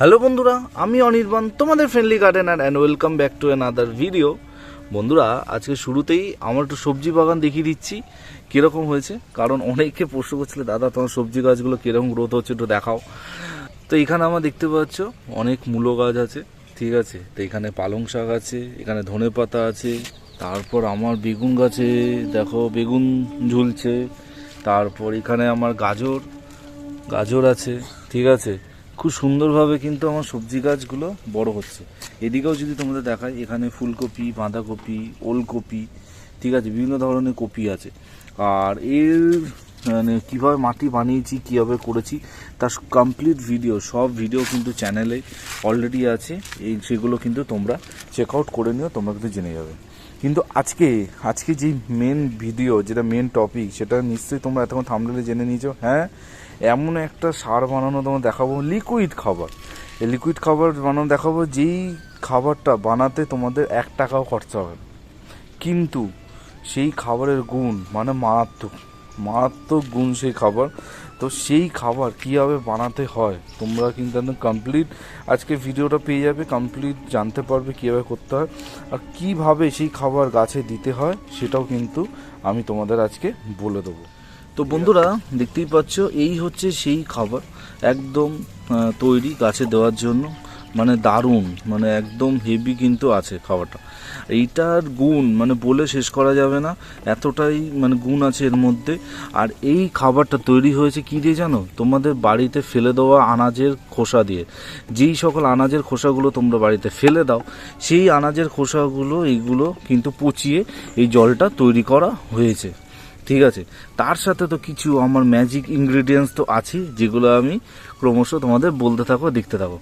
Hello বন্ধুরা, আমি অনির্বাণ, তোমাদের friendly gardener and welcome back to another video বন্ধুরা, আজকে শুরুতেই আমার একটু সবজি বাগান দেখিয়ে দিচ্ছি, কীরকম হয়েছে, কারণ অনেকে প্রশ্ন করছিলে, দাদা, তোমার সবজি গাছগুলো কীরকম গ্রোথ হচ্ছে একটু দেখাও। তো এখানে আমার দেখতে পাচ্ছ, অনেক মূলো গাছ আছে, ঠিক আছে? তো এখানে পালং শাক আছে, এখানে ধনে পাতা আছে, তারপর আমার বেগুন গাছে, দেখো, বেগুন ঝুলছে, তারপর এখানে আমার গাজর গাজর আছে, ঠিক আছে? খুব সুন্দরভাবে কিন্তু আমার সবজি গাছগুলো বড় হচ্ছে। এদিকেও যদি তোমাদের দেখায় এখানে ফুলকপি, বাঁধাকপি, ওলকপি, ঠিক আছে, বিভিন্ন ধরনের কপি আছে। আর এর মানে কীভাবে মাটি বানিয়েছি, কীভাবে করেছি, তার কমপ্লিট ভিডিও সব ভিডিও কিন্তু চ্যানেলে অলরেডি আছে। এই, সেগুলো কিন্তু তোমরা চেক আউট করে নিও, তোমরা কিন্তু জেনে যাবে। কিন্তু আজকে আজকে যেই মেন ভিডিও যেটা মেন টপিক সেটা নিশ্চয়ই তোমরা এতক্ষণ থামলে জেনে নিয়েছো হ্যাঁ? এমন একটা সার বানানো তোমার দেখাবো লিকুইড খাবার। এই লিকুইড খাবার বানানো দেখাবো, যেই খাবারটা বানাতে তোমাদের এক টাকাও খরচা হবে কিন্তু সেই খাবারের গুণ মানে মারাত্মক মারাত্মক গুণ সেই খাবার। তো সেই খাবার কীভাবে বানাতে হয়, তোমরা কিন্তু একদম কমপ্লিট আজকে ভিডিওটা পেয়ে যাবে কমপ্লিট জানতে পারবে কীভাবে করতে হয় আর কীভাবে সেই খাবার গাছে দিতে হয়, সেটাও কিন্তু আমি তোমাদের আজকে বলে দেবো। তো বন্ধুরা, দেখতেই পাচ্ছ, এই হচ্ছে সেই খাবার একদম তৈরি গাছে দেওয়ার জন্য। মানে দারুণ মানে একদম হেভি কিন্তু আছে খাবারটা এইটার গুণ মানে বলে শেষ করা যাবে না, এতটাই মানে গুণ আছে এর মধ্যে। আর এই খাবারটা তৈরি হয়েছে কি দিয়ে জানো? তোমাদের বাড়িতে ফেলে দেওয়া আনাজের খোসা দিয়ে। যেই সকল আনাজের খোসাগুলো তোমরা বাড়িতে ফেলে দাও, সেই আনাজের খোসাগুলো, এইগুলো কিন্তু পচিয়ে এই জলটা তৈরি করা হয়েছে। ঠিক আছে? তার সাথে তো কিছু আমার ম্যাজিক ইনগ্রিডিয়েন্টস তো আছে যেগুলো আমি ক্রমশ তোমাদের বলতে থাকো, দেখতে থাকো।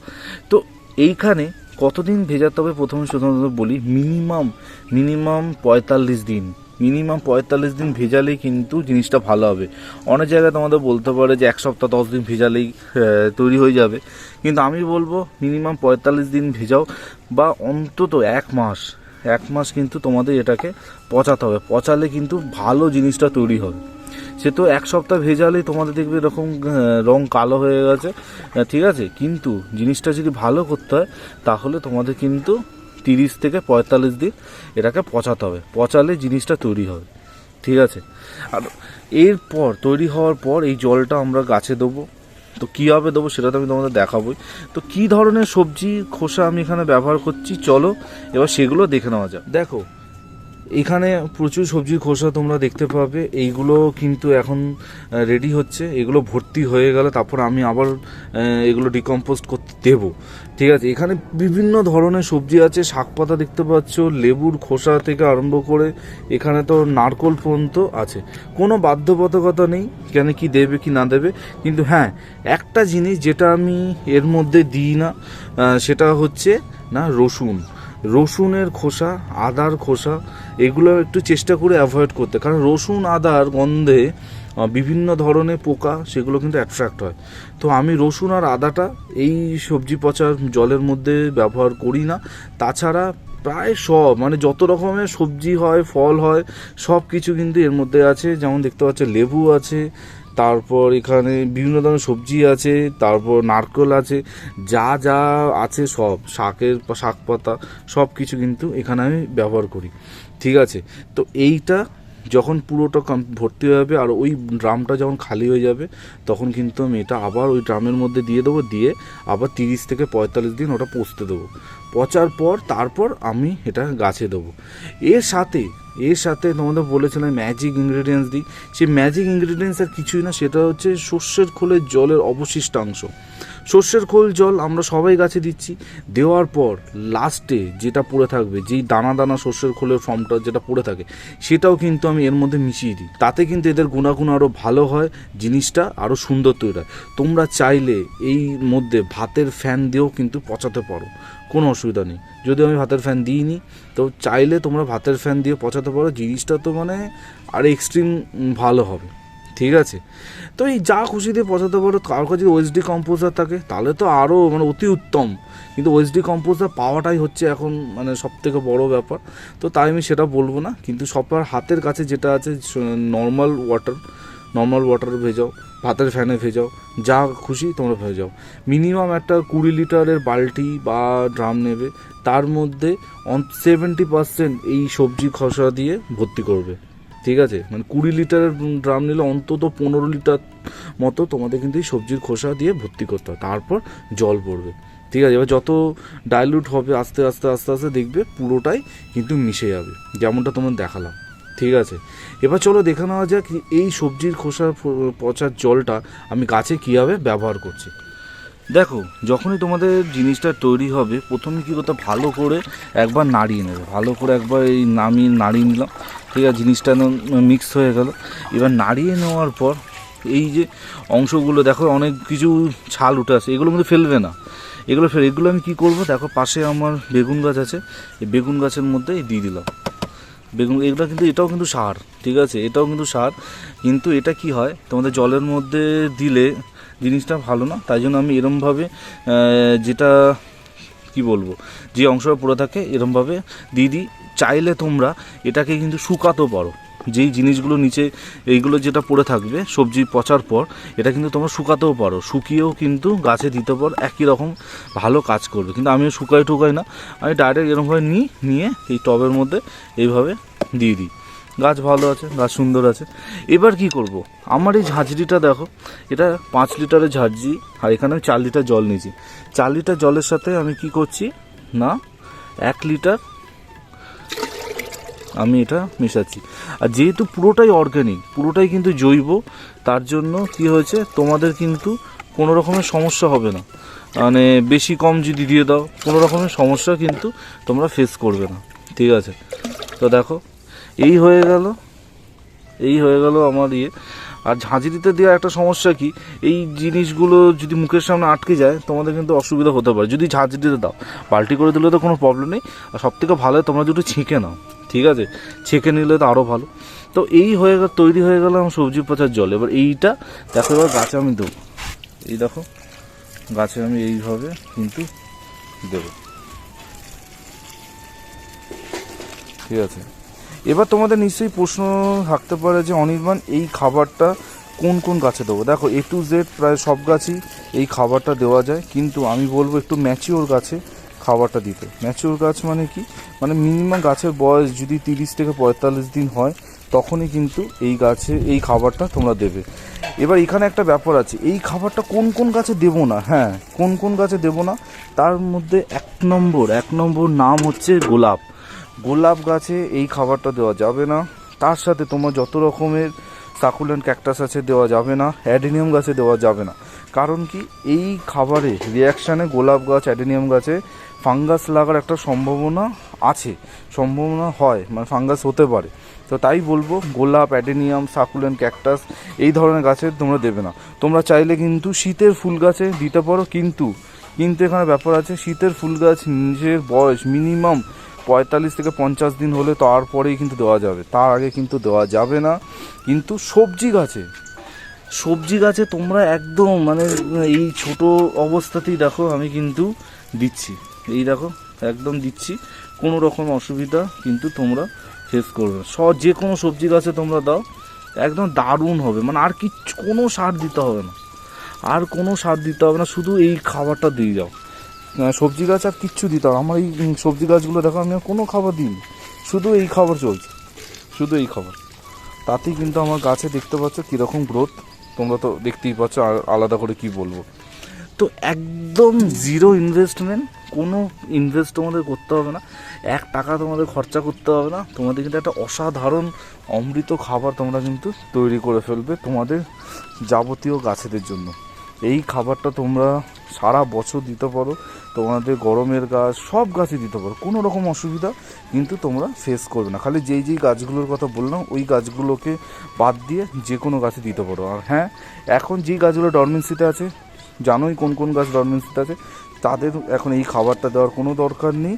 তো এইখানে কতদিন ভেজাতে হবে প্রথমে প্রথমত বলি মিনিমাম মিনিমাম পঁয়তাল্লিশ দিন। মিনিমাম পঁয়তাল্লিশ দিন ভেজালেই কিন্তু জিনিসটা ভালো হবে। অনেক জায়গায় তোমাদের বলতে পারে যে এক সপ্তাহ দশ দিন ভেজালেই তৈরি হয়ে যাবে। কিন্তু আমি বলব মিনিমাম পঁয়তাল্লিশ দিন ভেজাও বা অন্তত এক মাস এক মাস কিন্তু তোমাদের এটাকে পচাতে হবে। পচালে কিন্তু ভালো জিনিসটা তৈরি হবে। সে তো এক সপ্তাহ ভেজালেই তোমাদের দেখবে এরকম রং কালো হয়ে গেছে। ঠিক আছে? কিন্তু জিনিসটা যদি ভালো করতে হয়, তাহলে তোমাদের কিন্তু তিরিশ থেকে পঁয়তাল্লিশ দিন এটাকে পচাতে হবে। পচালে জিনিসটা তৈরি হবে। ঠিক আছে? আর এরপর, তৈরি হওয়ার পর এই জলটা আমরা গাছে দেবো। তো কীভাবে দেবো সেটা তো আমি তোমাদের দেখাবোই। তো কী ধরনের সবজি খোসা আমি এখানে ব্যবহার করছি? চলো, এবার সেগুলো দেখে নেওয়া যাক। দেখো এখানে প্রচুর সবজির খোসা তোমরা দেখতে পাবে। এইগুলো কিন্তু এখন রেডি হচ্ছে। এগুলো ভর্তি হয়ে গেলে তারপর আমি আবার এগুলো ডিকম্পোস্ট করতে দেব। ঠিক আছে? এখানে বিভিন্ন ধরনের সবজি আছে। শাক পাতা দেখতে পাচ্ছ, লেবুর খোসা থেকে আরম্ভ করে এখানে তো নারকল পর্যন্ত আছে। কোনো বাধ্যবাধকতা নেই, কেন কি দেবে কি না দেবে। কিন্তু হ্যাঁ একটা জিনিস যেটা আমি এর মধ্যে দিই না সেটা হচ্ছে না রসুন। রসুনের খোসা, আদার খোসা এগুলো একটু চেষ্টা করে অ্যাভয়েড করতে। কারণ রসুন, আদার গন্ধে বিভিন্ন ধরনের পোকা, সেগুলো কিন্তু অ্যাট্রাক্ট হয়। তো আমি রসুন আর আদাটা এই সবজি পচার জলের মধ্যে ব্যবহার করি না। তাছাড়া প্রায় সব মানে যত রকমের সবজি হয়, ফল হয় সব কিছু কিন্তু এর মধ্যে আছে। যেমন দেখতে পাচ্ছ, লেবু আছে তারপর এখানে বিভিন্ন ধরনের সবজি আছে, তারপর নারকেল আছে, যা যা আছে সব, শাকের শাক পাতা সব কিছু কিন্তু এখানে আমি ব্যবহার করি। ঠিক আছে? তো এইটা যখন পুরোটা ভর্তি হয়ে যাবে আর ওই ড্রামটা যখন খালি হয়ে যাবে, তখন কিন্তু আমি এটা আবার ওই ড্রামের মধ্যে দিয়ে দেবো, দিয়ে আবার তিরিশ থেকে পঁয়তাল্লিশ দিন ওটা পচতে দেবো। পচার পর তারপর আমি এটা গাছে দেবো। এর সাথে এর সাথে তোমাদের বলেছিলাম ম্যাজিক ইনগ্রেডিয়েন্টস দিই। সেই ম্যাজিক ইনগ্রেডিয়েন্টস আর কিছুই না, সেটা হচ্ছে সর্ষের খোলের জলের অবশিষ্টাংশ। সর্ষের খোল, জল আমরা সবাই গাছে দিচ্ছি। দেওয়ার পর লাস্টে যেটা পড়ে থাকবে, যেই দানা দানা সর্ষের খোলের ফর্মটা যেটা পড়ে থাকে, সেটাও কিন্তু আমি এর মধ্যে মিশিয়ে দিই। তাতে কিন্তু এদের গুণাগুণ আরও ভালো হয়, জিনিসটা আরও সুন্দর তৈরি হয়। তোমরা চাইলে এই মধ্যে ভাতের ফ্যান দিয়েও কিন্তু পচাতে পারো, কোনো অসুবিধা নেই। যদি আমি ভাতের ফ্যান দিইনি, তো চাইলে তোমরা ভাতের ফ্যান দিয়ে পচাতে পারো। জিনিসটা তো মানে আর এক্সট্রিম ভালো হবে। ঠিক আছে। তো এই যা খুশি দিয়ে পচাতে পারো কারোর কাছে যদি ওএসডি কম্পোজার থাকে, তাহলে তো আরও মানে অতি উত্তম। কিন্তু ওএসডি কম্পোজার পাওয়াটাই হচ্ছে এখন মানে সব থেকে বড় ব্যাপার। তো তাই আমি সেটা বলব না, কিন্তু সবার হাতের কাছে যেটা আছে নর্মাল ওয়াটার নর্মাল ওয়াটার ভেজাও, ভাতের ফ্যানে ভেজাও, যা খুশি তোমরা ভেজাও। মিনিমাম একটা কুড়ি লিটারের বালতি বা ড্রাম নেবে, তার মধ্যে অন সেভেন্টি পার্সেন্ট এই সবজি খসা দিয়ে ভর্তি করবে। ঠিক আছে? মানে কুড়ি লিটারের ড্রাম নিলে অন্তত পনেরো লিটার মতো তোমাদের কিন্তু এই সবজির খোসা দিয়ে ভর্তি করতে হয়। তারপর জল পড়বে। ঠিক আছে? এবার যত ডাইলুট হবে, আস্তে আস্তে আস্তে আস্তে দেখবে পুরোটাই কিন্তু মিশে যাবে। যেমনটা তোমার দেখালাম। ঠিক আছে? এবার চলো দেখে নেওয়া যাক এই সবজির খোসা পচার জলটা আমি গাছে কীভাবে ব্যবহার করছি। দেখো, যখনই তোমাদের জিনিসটা তৈরি হবে, প্রথমে কী করতে ভালো করে একবার নাড়িয়ে নেবে। ভালো করে একবার এই নামিয়ে নাড়িয়ে নিলাম। ঠিক আছে, জিনিসটা মিক্স হয়ে গেল। এবার নাড়িয়ে নেওয়ার পর, এই যে অংশগুলো, দেখো অনেক কিছু ছাল উঠে আসে এগুলো মধ্যে ফেলবে না। এগুলো ফেলে, এগুলো আমি কী করব? দেখো, পাশে আমার বেগুন গাছ আছে, এই বেগুন গাছের মধ্যে দিয়ে দিলাম। বেগুন, এগুলো কিন্তু, এটাও কিন্তু সার, ঠিক আছে? এটাও কিন্তু সার। কিন্তু এটা কি হয়? তোমাদের জলের মধ্যে দিলে জিনিসটা ভালো না, তাই জন্য আমি এরমভাবে যেটা, কি বলব, যে অংশটা পড়ে থাকে, এরমভাবে দিয়ে দিই চাইলে তোমরা এটাকে কিন্তু শুকাতেও পারো। যেই জিনিসগুলো নিচে, এইগুলো যেটা পড়ে থাকবে, সবজি পচার পর, এটা কিন্তু তোমরা শুকাতেও পারো। শুকিয়েও কিন্তু গাছে দিতে পারো, একই রকম ভালো কাজ করবে। কিন্তু আমিও শুকাই টুকাই না, আমি ডাইরেক্ট এরকমভাবে নিই নিয়ে এই টবের মধ্যে এইভাবে দিয়ে দিই। গাছ ভালো আছে, গাছ সুন্দর আছে। এবার কি করব? আমার এই ঝাঁঝরিটা দেখো, এটা পাঁচ লিটারের ঝাঁঝরি, আর এখানে আমি চার লিটার জল নিয়েছি। চার লিটার জলের সাথে আমি কি করছি? না, এক লিটার আমি এটা মেশাচ্ছি। আর যেহেতু পুরোটাই অর্গ্যানিক পুরোটাই কিন্তু জৈব, তার জন্য কি হয়েছে? তোমাদের কিন্তু কোনো রকমের সমস্যা হবে না। মানে বেশি কম যদি দিয়ে দাও, কোনো রকমের সমস্যা কিন্তু তোমরা ফেস করবে না। ঠিক আছে? তো দেখো এই হয়ে গেল, এই হয়ে গেল আমার ইয়ে। আর ঝাঁঝরিতে দেওয়া একটা সমস্যা কি, এই জিনিসগুলো যদি মুখের সামনে আটকে যায়, তোমাদের কিন্তু অসুবিধা হতে পারে। যদি ঝাঁঝরিতে দাও, বালতি করে দিলে তো কোনো প্রবলেম নেই। আর সব থেকে ভালো তোমরা দুটো ছেঁকে নাও, ঠিক আছে? ছেঁকে নিলে তো আরও ভালো। তো এই হয়ে গেল, তৈরি হয়ে গেল আমার সবজি পচার জল। এবার এইটা, দেখো এবার গাছে আমি দেবো। এই দেখো, গাছে আমি এইভাবে কিন্তু দেবো। ঠিক আছে? এবার তোমাদের নিশ্চয়ই প্রশ্ন থাকতে পারে যে অনির্বাণ, এই খাবারটা কোন কোন গাছে দেবো? দেখো এ টু জেড প্রায় সব গাছই এই খাবারটা দেওয়া যায়, কিন্তু আমি বলব একটু ম্যাচিওর গাছে খাবারটা দিতে। ম্যাচিওর গাছ মানে কি? মানে মিনিমাম গাছের বয়স যদি তিরিশ থেকে পঁয়তাল্লিশ দিন হয়, তখনই কিন্তু এই গাছে এই খাবারটা তোমরা দেবে। এবার এখানে একটা ব্যাপার আছে, এই খাবারটা কোন কোন গাছে দেবো না? হ্যাঁ কোন কোন গাছে দেবো না? তার মধ্যে এক নম্বর এক নম্বর নাম হচ্ছে গোলাপ। গোলাপ গাছে এই খাবারটা দেওয়া যাবে না। তার সাথে তোমার যত রকমের সাকুলেন্ট ক্যাকটাস আছে দেওয়া যাবে না, অ্যাডেনিয়াম গাছে দেওয়া যাবে না। কারণ কি, এই খাবারে রিয়াকশানে গোলাপ গাছ, অ্যাডেনিয়াম গাছে ফাঙ্গাস লাগার একটা সম্ভাবনা আছে। সম্ভাবনা হয় মানে ফাঙ্গাস হতে পারে। তো তাই বলব, গোলাপ, অ্যাডেনিয়াম সাকুলেন্ট ক্যাকটাস এই ধরনের গাছে তোমরা দেবে না। তোমরা চাইলে কিন্তু শীতের ফুল গাছে দিতে পারো, কিন্তু কিন্তু এখানে ব্যাপার আছে, শীতের ফুল গাছ নিজের বয়স মিনিমাম পঁয়তাল্লিশ থেকে পঞ্চাশ দিন হলে তারপরেই কিন্তু দেওয়া যাবে। তার আগে কিন্তু দেওয়া যাবে না। কিন্তু সবজি গাছে সবজি গাছে তোমরা একদম মানে এই ছোট অবস্থাতেই দেখো, আমি কিন্তু দিচ্ছি। এই দেখো, একদম দিচ্ছি। কোনো রকম অসুবিধা কিন্তু তোমরা ফেস করবে। স, যে কোনো সবজি গাছে তোমরা দাও, একদম দারুণ হবে। মানে আর কিচ্ছু, কোনো সার দিতে হবে না। আর কোনো সার দিতে হবে না, শুধু এই খাবারটা দিয়ে যাও। সবজি গাছ আর কিচ্ছু দিতে হবে আমার এই সবজি গাছগুলো দেখো, আমি আর কোনো খাবার দিইনি। শুধু এই খাবার চলছে। শুধু এই খাবার। তাতেই কিন্তু আমার গাছে দেখতে পাচ্ছ কীরকম গ্রোথ তোমরা তো দেখতেই পাচ্ছ আলাদা করে কি বলব। তো একদম জিরো ইনভেস্টমেন্ট কোনো ইনভেস্ট তোমাদের করতে হবে না। এক টাকা তোমাদের খরচা করতে হবে না। তোমাদের কিন্তু একটা অসাধারণ অমৃত খাবার তোমরা কিন্তু তৈরি করে ফেলবে তোমাদের যাবতীয় গাছেদের জন্য। এই খাবারটা তোমরা সারা বছর দিতে পারো, তোমাদের গরমের গাছ, সব গাছই দিতে পারো, কোনো রকম অসুবিধা কিন্তু তোমরা ফেস করবে না। খালি যেই যেই গাছগুলোর কথা বললাম, ওই গাছগুলোকে বাদ দিয়ে যে কোনো গাছে দিতে পারো। আর হ্যাঁ এখন যেই গাছগুলো ডরমেন্সিতে আছে, জানোই কোন কোন গাছ ডরমেন্সিতে আছে, তাদের এখন এই খাবারটা দেওয়ার কোনো দরকার নেই।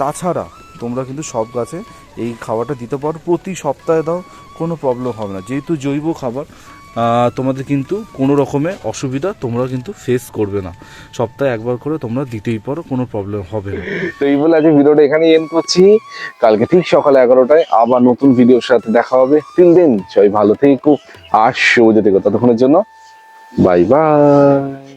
তাছাড়া তোমরা কিন্তু সব গাছে এই খাবারটা দিতে পারো, প্রতি সপ্তাহে দাও, কোনো প্রবলেম হবে না। যেহেতু জৈব খাবার তোমাদের কিন্তু কোনো রকমে অসুবিধা তোমরা কিন্তু ফেস করবে না। সপ্তাহে একবার করে তোমরা দিতেই পারো, কোনো প্রবলেম হবে না। তো এই বলে আজকে ভিডিওটা এখানে এন্ড করছি। কালকে ঠিক সকালে এগারোটায় আবার নতুন ভিডিওর সাথে দেখা হবে। তিন দিন সবাই ভালো থেকো, আর শুভ থেকে ততক্ষণের জন্য বাই বাই